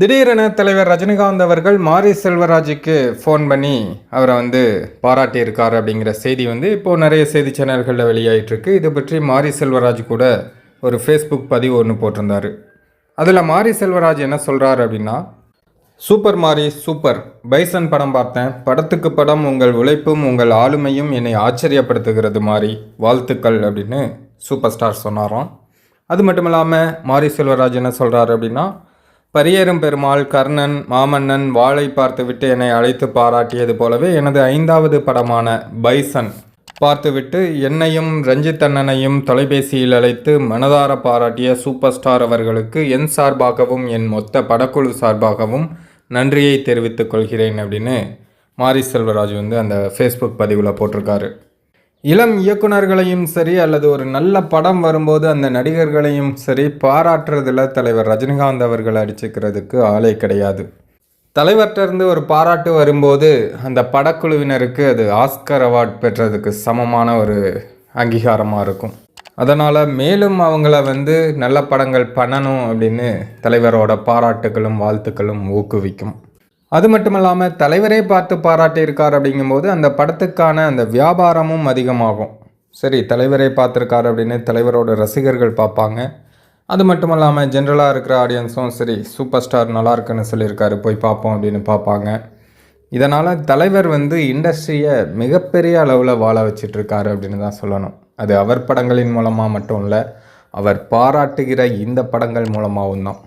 திடீரென தலைவர் ரஜினிகாந்த் அவர்கள் மாரி செல்வராஜுக்கு ஃபோன் பண்ணி அவரை வந்து பாராட்டியிருக்கார் அப்படிங்கிற செய்தி வந்து இப்போது நிறைய செய்தி சேனல்களில் வெளியாகிட்டுருக்கு இது பற்றி மாரி செல்வராஜ் கூட ஒரு ஃபேஸ்புக் பதிவு ஒன்று போட்டிருந்தார். அதில் மாரி செல்வராஜ் என்ன சொல்கிறார் அப்படின்னா சூப்பர் மாரி சூப்பர். பைசன் படம் பார்த்தேன். படத்துக்கு படம் உங்கள் உழைப்பும் உங்கள் ஆளுமையும் என்னை ஆச்சரியப்படுத்துகிறது மாறி வாழ்த்துக்கள் அப்படின்னு சூப்பர் ஸ்டார் சொன்னாராம். அது மட்டும் இல்லாமல் மாரி செல்வராஜ் என்ன சொல்கிறார் அப்படின்னா பரியேறும் பெருமாள் கர்ணன் மாமன்னன் வாளை பார்த்துவிட்டு என்னை அழைத்து பாராட்டியது போலவே எனது ஐந்தாவது படமான பைசன் பார்த்துவிட்டு என்னையும் ரஞ்சித் அண்ணனையும் தொலைபேசியில் அழைத்து மனதார பாராட்டிய சூப்பர் ஸ்டார் அவர்களுக்கு என் சார்பாகவும் என் மொத்த படக்குழு சார்பாகவும் நன்றியை தெரிவித்துக் கொள்கிறேன் அப்படின்னு மாரி செல்வராஜ் வந்து அந்த ஃபேஸ்புக் பதிவில் போட்டிருக்காரு. இளம் இயக்குனர்களையும் சரி அல்லது ஒரு நல்ல படம் வரும்போது அந்த நடிகர்களையும் சரி பாராட்டுறதுல தலைவர் ரஜினிகாந்த் அவர்கள் அடிச்சுக்கிறதுக்கு ஆளே கிடையாது. தலைவர்கிட்ட இருந்து ஒரு பாராட்டு வரும்போது அந்த படக்குழுவினருக்கு அது ஆஸ்கர் அவார்ட் பெற்றதுக்கு சமமான ஒரு அங்கீகாரமாக இருக்கும். அதனால் மேலும் அவங்கள வந்து நல்ல படங்கள் பண்ணணும் அப்படின்னு தலைவரோட பாராட்டுகளும் வாழ்த்துக்களும் ஊக்குவிக்கும். அது மட்டும் இல்லாமல் தலைவரே பார்த்து பாராட்டியிருக்கார் அப்படிங்கும்போது அந்த படத்துக்கான அந்த வியாபாரமும் அதிகமாகும். சரி தலைவரே பார்த்துருக்காரு அப்படின்னு தலைவரோட ரசிகர்கள் பார்ப்பாங்க. அது மட்டும் இல்லாமல் ஜென்ரலாக இருக்கிற ஆடியன்ஸும் சரி சூப்பர் ஸ்டார் நல்லா இருக்குன்னு சொல்லியிருக்காரு போய் பார்ப்போம் அப்படின்னு பார்ப்பாங்க. இதனால் தலைவர் வந்து இண்டஸ்ட்ரியை மிகப்பெரிய அளவில் வாழ வச்சிட்ருக்காரு அப்படின்னு தான் சொல்லணும். அது அவர் படங்களின் மூலமாக மட்டும் இல்லை அவர் பாராட்டுகிற இந்த படங்கள் மூலமாகவும் தான்.